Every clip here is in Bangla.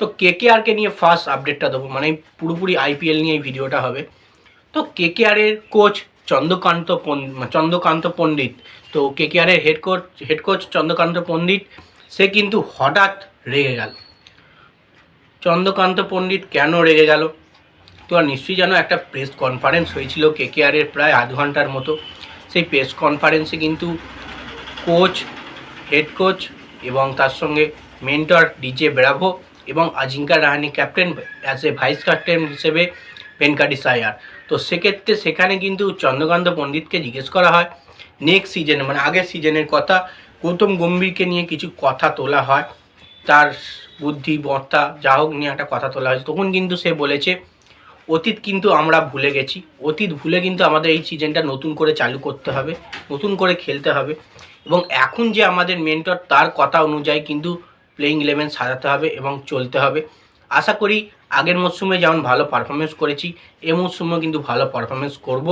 তো কে কে আরকে নিয়ে ফার্স্ট আপডেটটা দেবো মানে পুরোপুরি আইপিএল নিয়ে এই ভিডিওটা হবে। তো কে কে আরের কোচ চন্দ্রকান্ত চন্দ্রকান্ত পণ্ডিত। তো K K আরের head coach head coach Chandrakant Pandit, সে কিন্তু হঠাৎ রেগে গেল। চন্দ্রকান্ত পণ্ডিত কেন রেগে গেল? তো আর নিশ্চয়ই জানো একটা প্রেস কনফারেন্স হয়েছিল কে কে আরের প্রায় আধ ঘণ্টার মতো। সেই প্রেস কনফারেন্সে কিন্তু কোচ হেড কোচ এবং তার সঙ্গে মেন্টর ডিজে ব্রাভো এবং Ajinkya Rahane captain as a vice captain হিসেবে ভেনকাটিস আয়ার তো সেক্ষেত্রে সেখানে কিন্তু চন্দ্রকান্ত পণ্ডিতকে জিজ্ঞেস করা হয় নেক্সট সিজনে মানে আগের সিজনের কথা, গৌতম গম্ভীরকে নিয়ে কিছু কথা তোলা হয়, তার বুদ্ধি, বর্তা, যা হোক নিয়ে একটা কথা তোলা হয়েছে তখন কিন্তু সে বলেছে, অতীত কিন্তু আমরা ভুলে গেছি। অতীত ভুলে কিন্তু আমাদের এই সিজনটা নতুন করে চালু করতে হবে, নতুন করে খেলতে হবে। এবং এখন যে আমাদের মেন্টর তার কথা অনুযায়ী কিন্তু প্লেইং ইলেভেন সাজাতে হবে এবং চলতে হবে। আশা করি আগের মরশুমে যেমন ভালো পারফরমেন্স করেছি, এ মরশুমেও কিন্তু ভালো পারফরমেন্স করব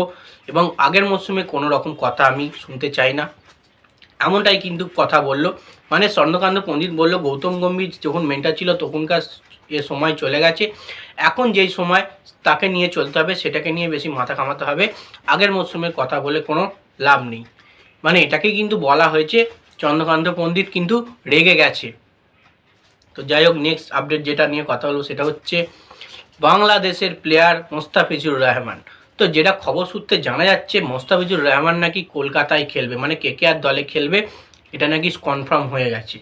এবং আগের মরশুমে কোনো রকম কথা আমি শুনতে চাই না। এমনটাই কিন্তু কথা বলল। মানে স্বর্ণকান্ত পণ্ডিত বলল, গৌতম গম্ভীর যখন মেন্টার ছিল তখনকার এ সময় চলে গেছে। এখন যেই সময় তাকে নিয়ে চলতে হবে, সেটাকে নিয়ে বেশি মাথা কামাতে হবে। আগের মরশুমের কথা বলে কোনো লাভ নেই। মানে এটাকে কিন্তু বলা হয়েছে চন্দ্রকান্ত পণ্ডিত কিন্তু রেগে গেছে। তো যাই হোক নেক্সট আপডেট যেটা নিয়ে কথা বলব সেটা হচ্ছে বাংলাদেশের প্লেয়ার মোস্তাফিজুর রহমান। তো যেটা খবর সূত্রে জানা যাচ্ছে, মোস্তাফিজুর রহমান নাকি কলকাতায় খেলবে মানে কেকেআর দলে খেলবে, এটা নাকি কনফার্ম হয়ে গেছে।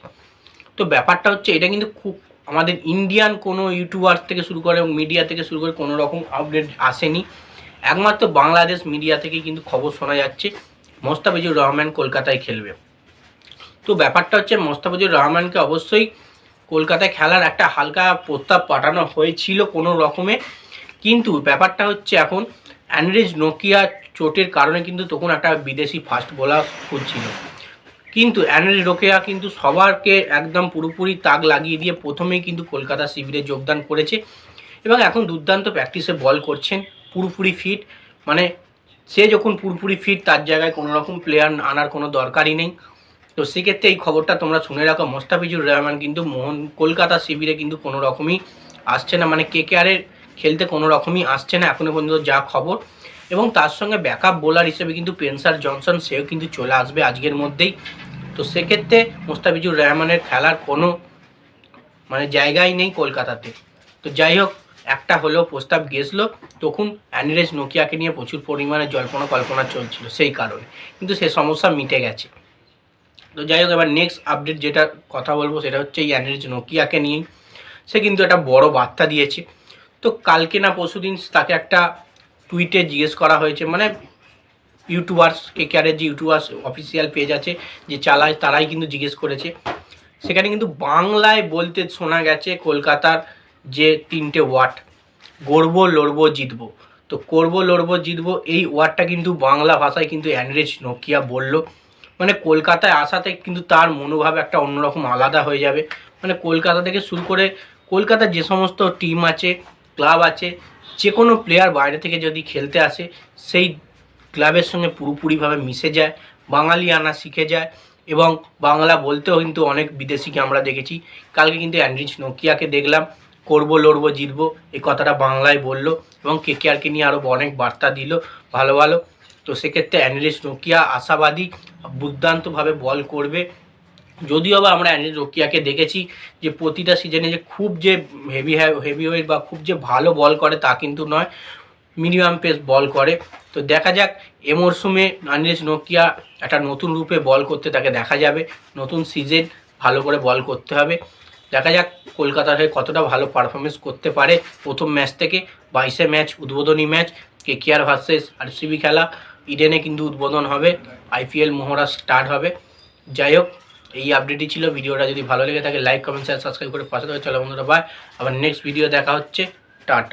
তো ব্যাপারটা হচ্ছে, এটা কিন্তু খুব আমাদের ইন্ডিয়ান কোনো ইউটিউবার থেকে শুরু করে এবং মিডিয়া থেকে শুরু করে কোনো রকম আপডেট আসেনি। একমাত্র বাংলাদেশ মিডিয়া থেকে কিন্তু খবর শোনা যাচ্ছে, মোস্তাফিজুর রহমান কলকাতায় খেলবে। তো ব্যাপারটা হচ্ছে, মোস্তাফিজুর রহমানকে অবশ্যই কলকাতায় খেলার একটা হালকা প্রস্তাব পাঠানো হয়েছিল কোনো রকমে। কিন্তু ব্যাপারটা হচ্ছে এখন, অ্যান্ড্রিজ নোকিয়া চোটের কারণে কিন্তু তখন একটা বিদেশি ফাস্ট বোলার খুঁজছিল। কিন্তু অ্যান্ড্রিজ নোকিয়া কিন্তু সবারকে একদম পুরোপুরি তাক লাগিয়ে দিয়ে প্রথমেই কিন্তু কলকাতা শিবিরে যোগদান করেছে এবং এখন দুর্দান্ত প্র্যাকটিসে বল করছেন, পুরোপুরি ফিট মানে সে যখন পুরোপুরি ফিট তার জায়গায় কোনো রকম প্লেয়ার আনার কোনো দরকারই নেই। তো সেক্ষেত্রে এই খবরটা তোমরা শুনে রাখো। মোস্তাফিজুর রহমান কিন্তু মোহন কলকাতা শিবিরে কিন্তু কোনো রকমই আসছে না। মানে কে কেয়ারের খেলতে কোনো রকমই আসছে না এখনও পর্যন্ত যা খবর। এবং তার সঙ্গে ব্যাকআপ বোলার হিসেবে কিন্তু পেন্সার জনসন সেও কিন্তু চলে আসবে আজকের মধ্যেই। তো সেক্ষেত্রে মোস্তাফিজুর রহমানের খেলার কোনো মানে জায়গাই নেই কলকাতাতে। তো যাই হোক, একটা হলেও প্রস্তাব গেছিল। তখন অ্যানিরেজ নোকিয়াকে নিয়ে প্রচুর পরিমাণে জল্পনা কল্পনা চলছিল সেই কারণে। কিন্তু সে সমস্যা মিটে গেছে। তো যাই হোক, এবার নেক্সট আপডেট যেটা কথা বলব সেটা হচ্ছে অ্যান্ড্রয়েড নোকিয়াকে নিয়েই সে কিন্তু একটা বড় বার্তা দিয়েছে। তো কালকে না পরশুদিন তাকে একটা টুইটে জিজ্ঞেস করা হয়েছে মানে ইউটিউবার্স কে কেয়ারের যে ইউটিউবার্স অফিসিয়াল পেজ আছে, যে চালায়, তারাই কিন্তু জিজ্ঞেস করেছে। সেখানে কিন্তু বাংলায় বলতে শোনা গেছে কলকাতার যে তিনটে ওয়ার্ড, গড়বো, লড়বো, জিতবো। তো করব লড়বো, জিতবো, এই ওয়ার্ডটা কিন্তু বাংলা ভাষায় কিন্তু অ্যান্ড্রেজ নোকিয়া বলল। মানে কলকাতায় আসাতে কিন্তু তার মনোভাব একটা অন্যরকম আলাদা হয়ে যাবে। মানে কলকাতা থেকে শুরু করে কলকাতার যে সমস্ত টিম আছে ক্লাব আছে, যে কোনো প্লেয়ার বাইরে থেকে যদি খেলতে আসে, সেই ক্লাবের সঙ্গে পুরোপুরিভাবে মিশে যায়, বাঙালি আনা শিখে যায় এবং বাংলা বলতেও কিন্তু অনেক বিদেশিকে আমরা দেখেছি। কালকে কিন্তু অ্যান্ড্রিজ নোকিয়াকে দেখলাম, করব, লড়বো, জিতবো, এই কথাটা বাংলায় বলল এবং কেকেআরকে নিয়ে আরও অনেক বার্তা দিল, ভালো ভালো। তো সেক্ষেত্রে অ্যান্ড্রিজ নোকিয়া আশাবাদী দুর্দান্তভাবে বল করবে। যদিও বা আমরা অ্যান্ড্রিজ নোকিয়াকে দেখেছি যে প্রতিটা সিজনে যে খুব যে হেভি হেভি ওয়েট বা খুব যে ভালো বল করে তা কিন্তু নয় মিনিমাম পেস বল করে। তো দেখা যাক, এ মরশুমে আনিস নোকিয়া একটা নতুন রূপে বল করতে তাকে দেখা যাবে। নতুন সিজন, ভালো করে বল করতে হবে। দেখা যাক কলকাতার হয়ে কতটা ভালো পারফরমেন্স করতে পারে প্রথম ম্যাচ থেকে। বাইশে ম্যাচ উদ্বোধনী match K K R versus R R C B খেলা। ইডেনে কিন্তু উদ্বোধন হবে, আইপিএল মহড়া স্টার্ট হবে। যাই হোক, এই আপডেটই ছিল। ভিডিওটা যদি ভালো লেগে থাকে লাইক কমেন্ট শেয়ার সাবস্ক্রাইব করে পাশে থাকে। চলো বন্ধুরা বাই আবার নেক্সট ভিডিও দেখা হচ্ছে। টাটা।